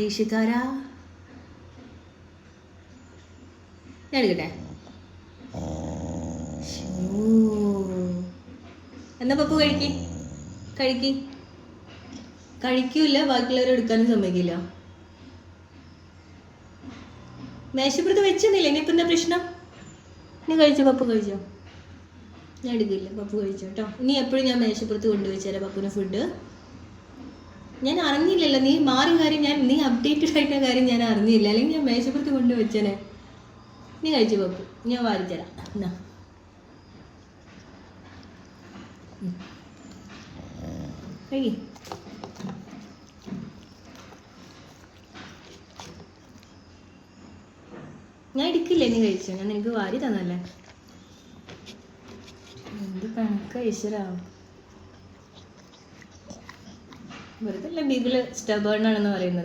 ദേഷ്യക്കാരാ ഞാൻ എടുക്കട്ടെ? എന്നാ പപ്പു കഴിക്കി? കഴിക്കി. കഴിക്കൂല ബാക്കിയുള്ളവർ എടുക്കാനും സമ്മതിക്കില്ല. മേശപ്പുറത്ത് വെച്ചെന്നില്ല ഇനിയിപ്പോ എന്താ പ്രശ്നം? നീ കഴിച്ചോ പപ്പു കഴിച്ചോ? ഞാൻ എടുക്കില്ല പപ്പു കഴിച്ചോ കേട്ടോ. ഇനി എപ്പോഴും ഞാൻ മേശപ്പുറത്ത് കൊണ്ടുവച്ചാലേ പപ്പുവിന് ഫുഡ് ഞാൻ അറിഞ്ഞില്ലല്ലോ നീ മാറിയ കാര്യം ഞാൻ നീ അപ്ഡേറ്റഡ് ആയിട്ട കാര്യം ഞാൻ അറിഞ്ഞില്ല. അല്ലെങ്കിൽ ഞാൻ മേശപ്പുറത്ത് കൊണ്ടുവച്ചേനെ. നീ കഴിച്ചു പപ്പു ഞാൻ വാരിച്ചരാം ഞാൻ എടുക്കില്ലേ നീ കഴിച്ചു? ഞാൻ നിനക്ക് വാരി തന്നല്ലേ? എന്ത് കണക്ക ഈശ്വരാവും വെറുതെ അല്ല ബീഗിൾ സ്റ്റബേൺ ആണെന്ന് പറയുന്നത്.